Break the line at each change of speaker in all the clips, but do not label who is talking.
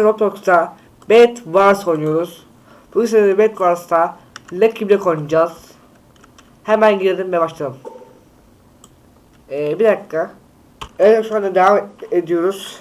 Roblox'ta Bed Wars oynuyoruz. Bu sene Bed Wars'ta Lucky Black oynayacağız. Hemen girelim ve başlayalım. Ee, bir dakika. Evet şu anda devam ediyoruz.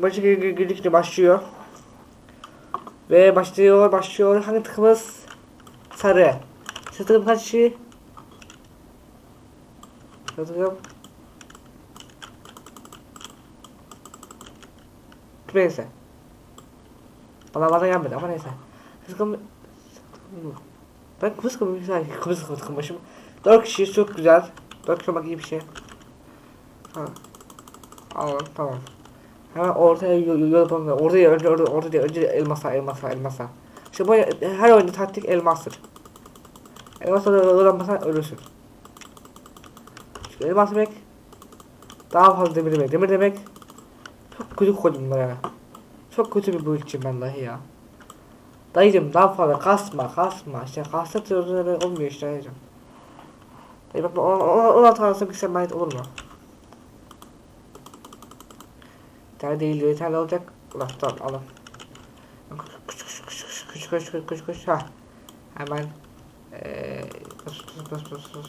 Maçı girdikçe başlıyor. Ve başlıyor başlıyor. Hangi takımız? Sarı. Takım kaç kişi? Sarı Neyse. Bana bana gelmedi ama neyse. Kızgın... Ben bir güzel. Kızgın kızgınmışım. Dört kişi çok güzel. Dört kişi olmak iyi bir şey. Ha. Al tamam. Hemen ortaya yol yol Orada önce orada orada önce elmasa elmasa elmasa. İşte bu her oyunda taktik elmastır. Elmasa da öğrenmezsen ölürsün. Çünkü elmas demek daha fazla demir demek. Demir demek çok kötü koydum bunlara. Çok kötü bir build'ciyim ben dahi ya. Dayıcım daha fazla kasma kasma işte kastet öyle olmuyor işte dayıcım. Dayı bak ona, ona, ona tanrısın bir sen olur mu? Yeterli değil yeterli olacak. Ulan tamam alın. Küçük küçük küçük küçük küçük küçük küçük ha. Hemen eee bas bas bas bas bas.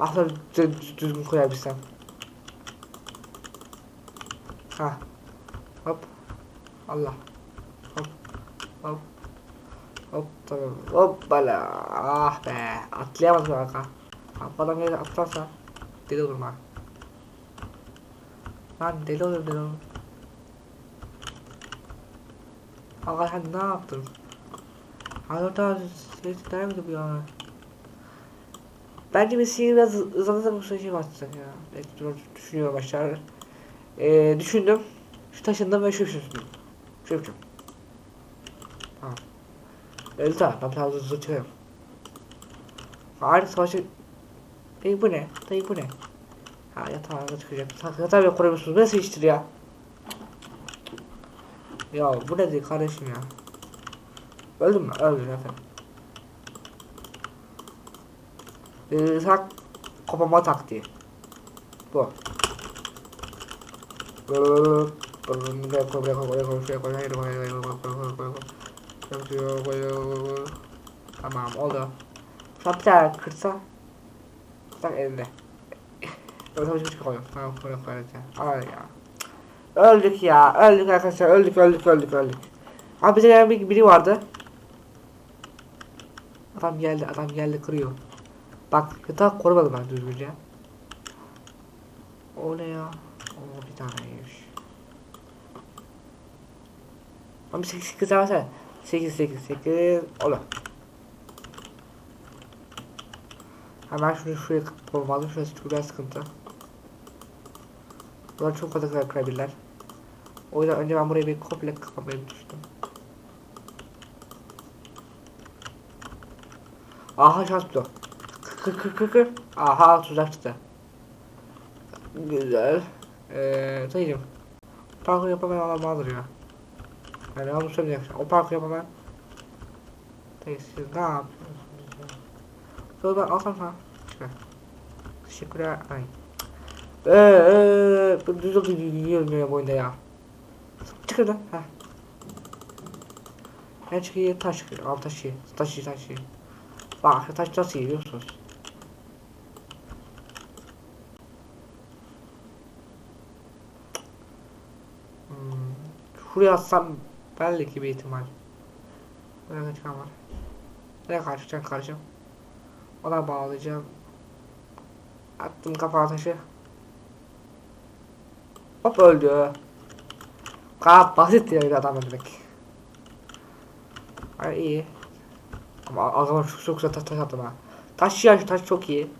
Aslında düzgün koyabilsem. Ha. Hop. Allah. Hop. Hop. Hop tamam. Hoppala. Ah be. Atlayamadım kanka. Atmadan yere atlarsa deli olurum ha. Lan deli olurum deli olurum. Kanka sen ne yaptın? Hayırda sesler miydi bu ya? Bence bir sinir biraz hızlanırsa bu şey başlayacak ya. Belki düşünüyorum aşağı. Ee, düşündüm. Şu taşındım ve şu düşündüm. Şu yapacağım. Tamam. Öyle tamam. Ben biraz çıkarım. Ağrı savaşı... Dayı bu ne? Dayı bu ne? Ha yatağına çıkacak. Yatağı bile koruyorsunuz. Nasıl iştir ya? Ya bu ne değil kardeşim ya? Öldüm mü? Öldüm efendim. Ee, tak kopama taktiği. Bu. Tamam oldu. Şu an bir tane kırsa tak elinde. Öyle tabii çıkıyor koyuyorum. Tamam koyuyorum koyacağım. Ay ya. Öldük ya. Öldük arkadaşlar. Öldük öldük öldük öldük. Abi bize gelen bir biri vardı. Adam geldi adam geldi kırıyor. Bak yatağı korumadım ben düzgünce. O ne ya? Oo bir taneymiş. Ama 8 8 versene. 8 8 8 ola. Hemen şunu şuraya koymalım. Şurası çok biraz sıkıntı. Bunlar çok fazla kadar kırabilirler. O yüzden önce ben burayı bir komple kapamayı düşündüm. Aha şans bu. Kır kır kır kır. Aha tuzak çıktı. Güzel. Eee sayacağım. Parkur yapamayan adam vardır ya. Yani onu söyleyeceğim. O parkur yapamayan. Dayı siz ne yapıyorsunuz ya? Sonra ben alsam sana. Teşekkürler. Ay. Eee bu düz oldu yiyorum ya bu oyunda ya. Çıkır lan. Heh. Ne çıkıyor? Taş çıkıyor. Al taşı. Taşı taşı. Bak taş nasıl yiyorsunuz? Hmm. Şuraya atsam belki bir ihtimal. Buraya çıkan var. Nereye karşılayacağım karşım? Ona bağlayacağım. Attım kapağı taşı. Hop öldü. Gayet basit ya bir adam ölmek. Ay iyi. Ama adama çok, çok taş, taş attım ha. Taş ya şu taş çok iyi.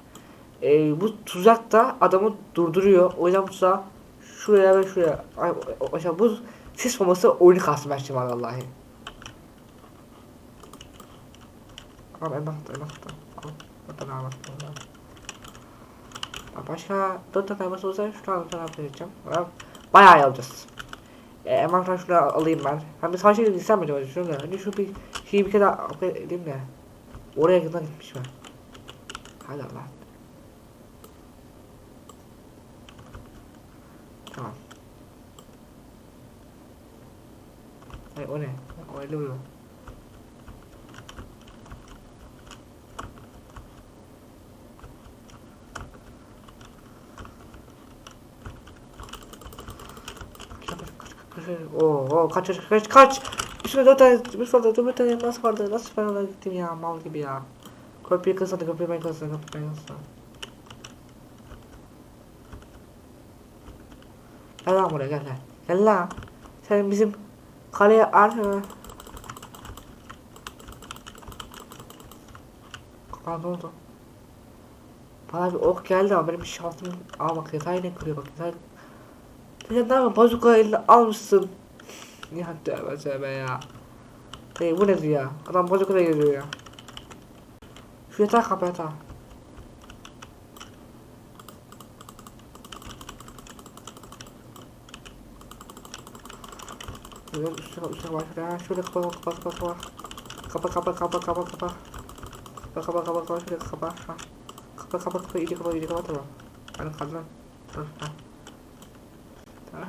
Ee, bu tuzak da adamı durduruyor. O yüzden bu tuzak şuraya ve şuraya. Ay, o, o, bu sis bombası oyunu kastım ben şimdi vallahi. Al elma attı elma attı. Al. Buradan elma attı. Başka dört tane elması olsa şu an tane yapacağım. Bayağı yapacağız. E, hemen şunu alayım ben. Ben bir savaşa gitsem mi acaba? Şunu da. Önce şu bir şeyi bir kere upgrade edeyim de. Oraya kadar gitmiş mi? Hadi Allah. Tamam. Ay o ne? O öyle vuruyor. Oo, kaç kaç kaç kaç. Üstüme dört tane, bir fazla dört tane elmas vardı. Nasıl ben ona gittim ya mal gibi ya. Köprüyü kısadı, köprüyü ben kısadı, köprüyü ben kısadı. Gel lan buraya gel gel. Gel lan. Sen bizim kaleye ar... Aa ne oldu? Bana bir ok geldi ama benim bir şansım... Aa bak yatağı yine kırıyor bak yatağı... Sen ne yapıyorsun? Bazuka eline almışsın. Ya tövbe tövbe ya. Hey bu nedir ya? Adam bazuka da geliyor ya. Şu yatağı kapa yatağı. Şöyle üstüne üstüne bak ya. Şöyle kapa kapa kapa kapa. Kapa kapa kapa kapa kapa. Kapa kapa kapa kapa şöyle kapa. Ha. Kapa kapa kapa iyice kapa iyice kapa tamam. Hani kaldı lan. Tamam,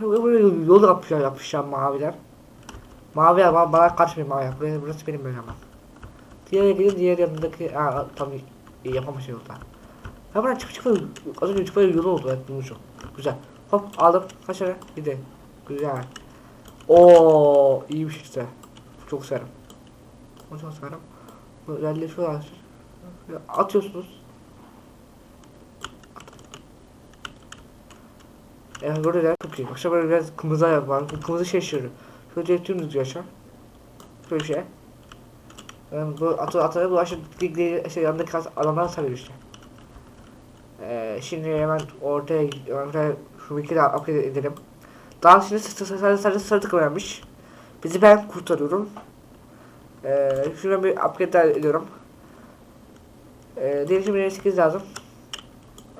Böyle böyle yol yapmışlar yapmışlar maviler. Maviler bana, bana kaçmıyor maviler. Burası, burası benim bölgem. Diğer gidin diğer yanındaki aa tabii yapamamış yolda. Ya bana çıp çıp az önce çıp yolu oldu evet. Güzel. Hop aldım. Kaç tane? Gidi. Güzel. Oo iyiymiş işte. Çok severim. Onu çok var. Şöyle Atıyorsunuz. Evet böyle de çok iyi. Akşam böyle biraz ayak var. Bu Kırmızı şey. Şöyle tüm düzüyor aşağı. Böyle bir şey. Yani bu atı ataya bulaşıp digli şey yanındaki adamlar sarıyor işte. Ee, şimdi hemen ortaya ortaya şu iki daha upgrade edelim. Daha şimdi sadece sadece sarı öğrenmiş. Bizi ben kurtarıyorum. Ee, şuna bir upgrade ediyorum. Ee, diğer bir 8 lazım.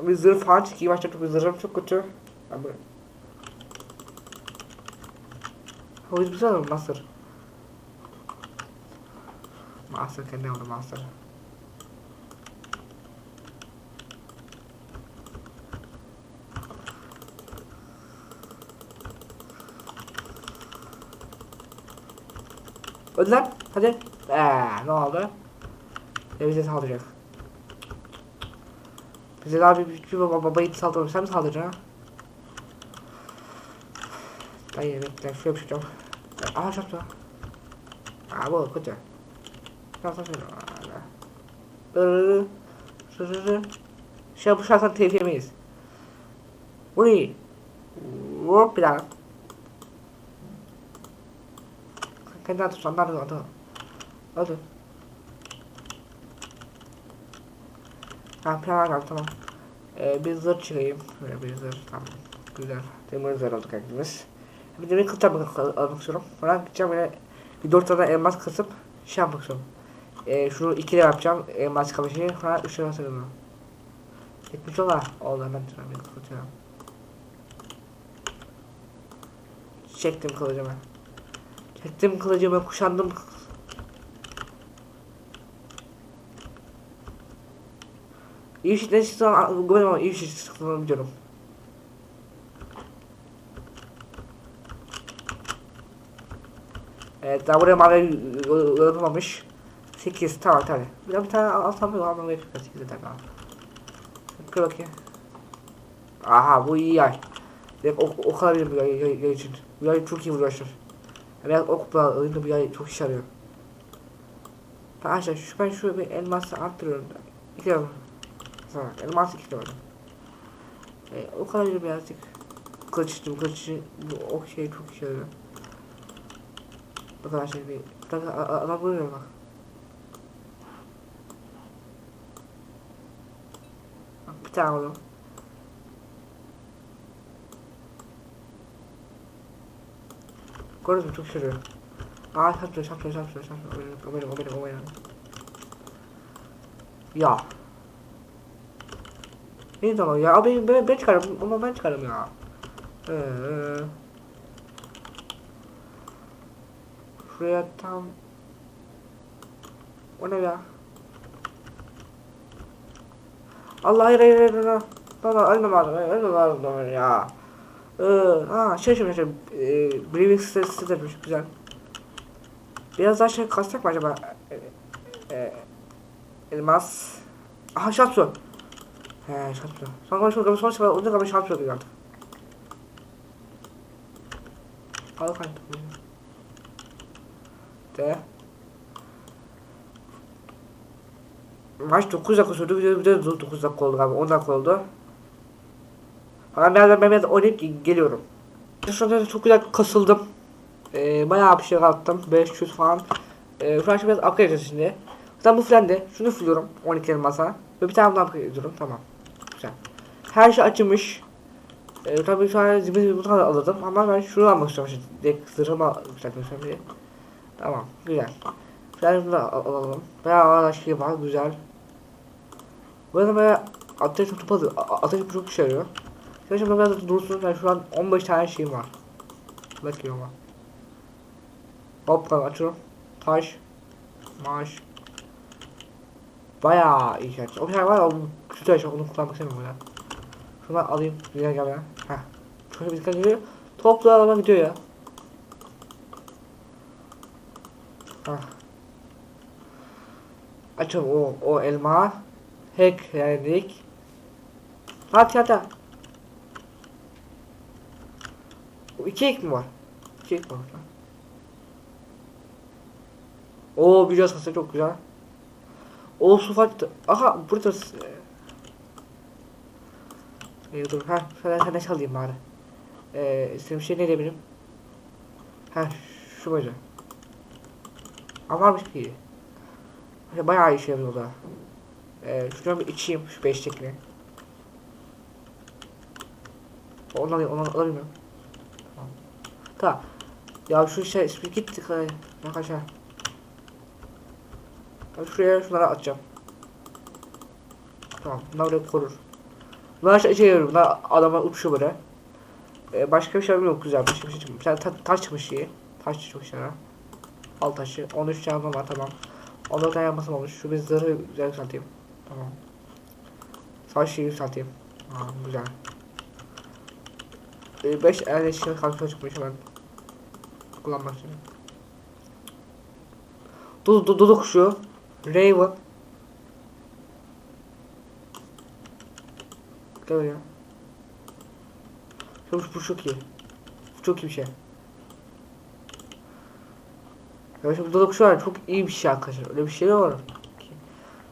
Bir zırh falan çekeyim. Başta çok zırhım çok kötü. Ama... O yüzden Master. Master kendi oldu Master. Lan hadi. Eee ne oldu? Ne bize saldıracak? Bize daha bir bir baba babayı saldırıyor. Sen mi saldıracaksın ha? Dayı bekle bir şey yapacağım. Aha çarptı. Aa bu kötü. Şansa şöyle. Irırı. Sırırı. Şey şansa telif yemeyiz. Burayı. Hop bir daha. Kendi atı sonlar da atı. Hadi. Ha plan var tamam. Ee, bir zırh çıkayım. Böyle bir zırh tamam. Güzel. Demir zırh olduk hepimiz. Bir de bir kılıç almak almak istiyorum. Sonra gideceğim böyle bir dört tane elmas kasıp şey yapmak istiyorum. Ee, şunu ikili yapacağım. Elmas kamışı. Sonra üç tane sarıyorum. Gitmiş ola. Oldu hemen bir kılıç. Çektim kılıcımı. Çektim kılıcımı kuşandım. İyi bir şey çıktı güvenim ama iyi bir şey çıktığını biliyorum. Evet daha buraya mavi yapamamış. 8 tamam tamam. Bir daha bir tane alsam yok ama 8 tane al. Kır bakayım. Aha bu iyi yay. Direkt ok, ok alabilirim bu yay, yay, yay için. Bu yay çok iyi vuruyor arkadaşlar. Biraz okla alayım da bu yay çok işe yarıyor. Tamam arkadaşlar şu ben şu bir elması arttırıyorum. İki tane. Tamam elmas iki tane. E, o kadar birazcık kılıç içtim kılıç için bu ok şey çok işe yarıyor. Kadar şey bir. Bak adam vuruyor bak. Bak bir tane oldu. Gördün mü çok sürüyor. Aa şapşıyor şapşıyor şapşıyor şapşıyor. O benim o benim o benim. Ya. Ne zaman ya? Abi ben, ben çıkarım ama ben çıkarım ya. Ee, şuraya tam o ne ya? Allah hayır hayır hayır hayır. Baba ölmem lazım ölmem lazım ya. Ee, ha şey şey şey. Ee, Breivik sitesi de güzel. Biraz daha şey kassak mı acaba? E, e, elmas. Aha şans su. He şans su. Son konuşma son sefer olacak ama şans su diyor artık. Al kanka. De. Maç 9 dakika sürdü. Bir de 9 dakika oldu galiba. 10 dakika oldu. Ben birazdan ben biraz oynayıp geliyorum. Şu anda çok güzel kasıldım. Ee, bayağı bir şey attım. 500 falan. Ee, şu an biraz upgrade edeceğiz şimdi. Zaten bu frendi. Şunu fırlıyorum. 12 elmasa. Ve bir tane daha upgrade ediyorum. Tamam. Güzel. Her şey açılmış. Ee, tabii şu an zibir zibir buton alırdım. Ama ben şunu almak istiyorum. Şimdi direkt zırhımı yükseltmek istiyorum. diye. Tamam. Güzel. Da al- alalım. Bayağı şey var. Güzel. Bu arada bayağı ateş topu Ateş çok işe yarıyor. Şimdi biraz dursun. Yani şu an 15 tane şeyim var. Bakıyorum ama. Hop kan açıyorum. Taş. Maaş. Bayağı iyi şey. O şey var ya o kötü şey onu kullanmak istemiyorum ya. Şunu alayım. Güzel gel ya. Heh. Şöyle bir dikkat geliyor. Toplu alama gidiyor ya. Heh. Açalım o, o elma. Hack yendik. Hadi hadi. O iki ek mi var? İki ek var? Oo bir sası çok güzel. O su. Aha burada. Ee, dur ha sen sen çalayım bari. Ee, istediğim şey ne diyebilirim? Ha şu böyle. Ama varmış ki. Böyle Bayağı işe yarıyor da. Ee, şunu bir içeyim şu alayım, onu alayım. Tamam. Tamam. Ya şu şey, bir git arkadaşlar. Şuraya şunları atacağım. Tamam, bunlar buraya korur. Bunlar şey, şey yarıyor, bunlar adama uçuyor böyle. Ee, başka bir şey yok güzel, başka bir şey çıkmış. Ta taş çıkmış iyi. Taş işe yarar. Al taşı, 13 tane var tamam. 14 tane yapmasım olmuş. Şu bir zırhı güzel yükselteyim. Tamam. Savaş şeyi yükselteyim. Tamam, güzel. 5 elde şey kalkıyor çıkmış hemen. Kullanmak için. Dudu dudu dudu kuşu. Raven. Gel ya. Şu bu çok iyi. Bu çok iyi bir şey. Ya şu dudu kuşu var çok iyi bir şey arkadaşlar. Öyle bir şey var.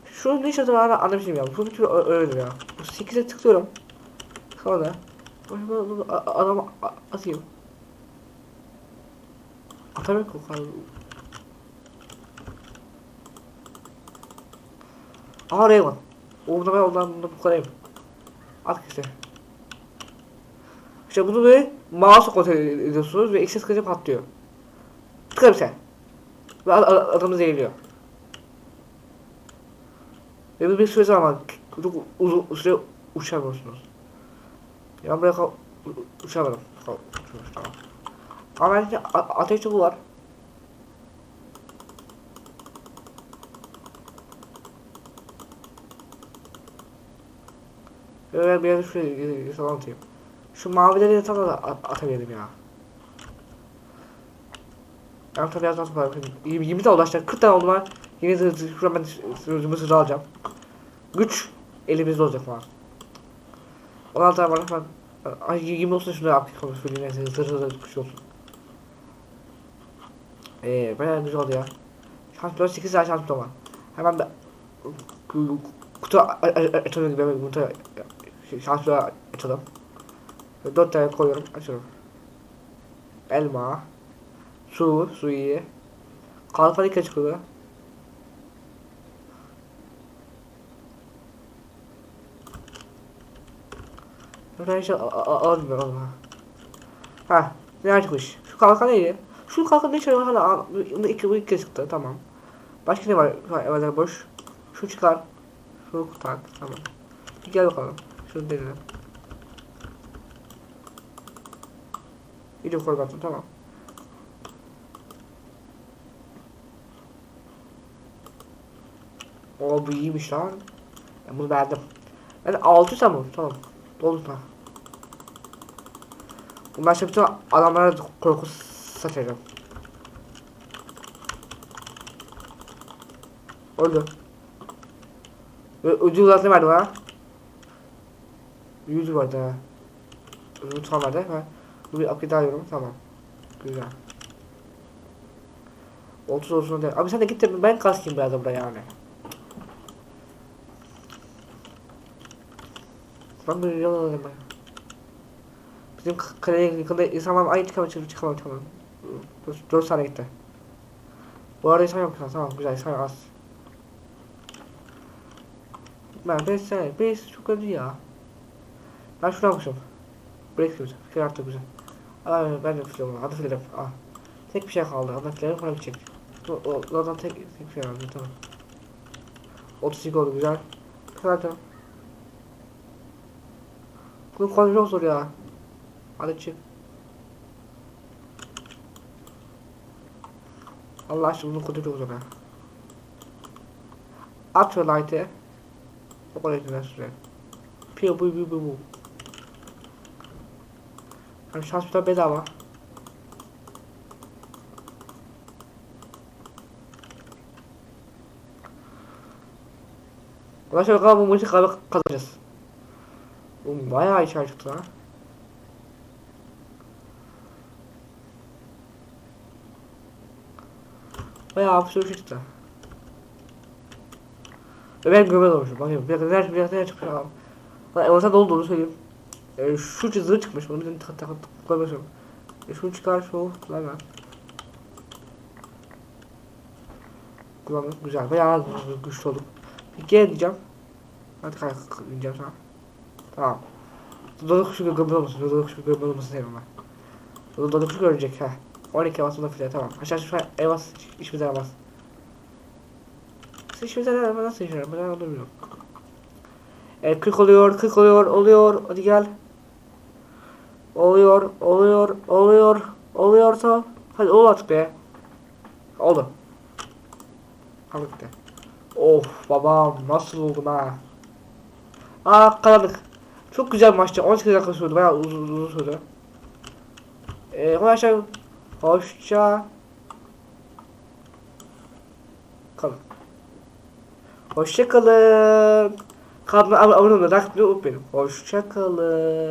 Şu ne işe yarar anlamışım ya. Bu bir türlü öyle ya. Bu 8'e tıklıyorum. Sonra Böyle böyle böyle a- adamı a- atayım. O kadar. Aha Rayman. Orada ben ondan bunu bu kadar At işte. İşte bunu böyle mouse'a kontrol ediyorsunuz ve eksik sıkıca patlıyor. Tıkla bir sen. Ve ad- ad- adamı zehirliyor. Ve bir süre zaman çok uzun süre uçamıyorsunuz. Ya buraya kal... Uçmuş tamam. Ama bence a- ateş topu var. Ben bir yerde şuraya salon atayım. Şu mavileri de sana da at- atabilirim ya. Ben tabii biraz nasıl bakayım. 20, 20 tane ulaşacak. 40 tane oldu var. Yine de şuradan ben sözümü sıra alacağım. Güç elimizde olacak falan. 16 tane var falan. Ay 20 olsun şunu yap. Konuş söyleyeyim neyse zırh zırh kuş olsun. Eee bayağı güzel oldu ya. 4 8 tane şans var. Hemen bir ku- kutu açalım gibi kutu şanslı açalım. 4 tane koyuyorum açıyorum. Elma. Su, su iyi. Kalfanika çıkıyor. Ben şey almıyorum ama. Ha, ne çıkmış? Şu kalkan neydi? Şu kalkan ne çıkıyor? Hala bunu iki bu iki çıktı tamam. Başka ne var? Evvel boş. Şu çıkar. Şu tak tamam. Bir gel bakalım. Şunu deneyelim. Video korugatım tamam. O bu iyiymiş lan. Ben bunu beğendim. Ben 600 tamam tamam. Dolma. Bundan sonra bütün adamlara korku saçacağım. Öldü. Ve olarak ne verdi bana? 100 vardı ha. Tam verdi. Ha. Bu bir upgrade alıyorum. Tamam. Güzel. 30 olsun değil. Abi sen de git de ben kaskayım biraz da buraya yani. Ben bir yol alayım. Bizim kaleye yakında insanlar ay çıkamam çıkamam çıkamam çıkamam. 4 saniye gitti. Bu arada insan yok tamam güzel insan az. Ben 5 saniye 5 çok önemli ya. Ben şuna bakmışım. Break güzel. Fikir arttı güzel. Aa ben de var. Adı fikrim. Ah. Tek bir şey kaldı. Adı fikrim para gidecek. O, o, zaten tek, tek bir şey kaldı tamam. 32 oldu güzel. Güzel tamam. Bunun konu çok ya. Hadi çık. Allah aşkına bunun kodu çok zor ha. At ve light'e. O kadar güzel süre. Piyo bu bu bu bu. Yani şans bir bedava. Arkadaşlar bakalım bu maçı galiba kazanacağız. Oğlum bayağı işe çıktı ha. Bayağı sürü şey çıktı. Ve ben gömel olmuşum. Bakayım bir neler, bir dakika neler çıkmış abi. Lan envanter dolu dolu söyleyeyim. E, şu çizgi çıkmış. Onu bir takıp takıp koymuşum. E, şunu çıkar şu. Lan lan. Kullandım. Güzel. Bayağı güçlü oldum. Gel diyeceğim. Hadi kalk diyeceğim sana. Tamam. Dolu kuşu gömel olmasın. Dolu kuşu gömel olmasın sevmem ben. Dolu görecek ha. 12 evasında filan tamam. Aşağı şu evas işimize yaramaz. Siz işimize yaramaz nasıl işe yaramaz ben onu. Evet 40 oluyor 40 oluyor oluyor hadi gel. Oluyor oluyor oluyor oluyorsa hadi ol artık be. Oldu. Al gitti. Of babam nasıl oldum ha. Aa kazandık. Çok güzel maçtı. 18 dakika sürdü. Bayağı uzun uzun sürdü. Eee arkadaşlar hoşça kalın. Hoşça kalın. Kanalıma abone olmayı, unutmayın. Hoşça kalın.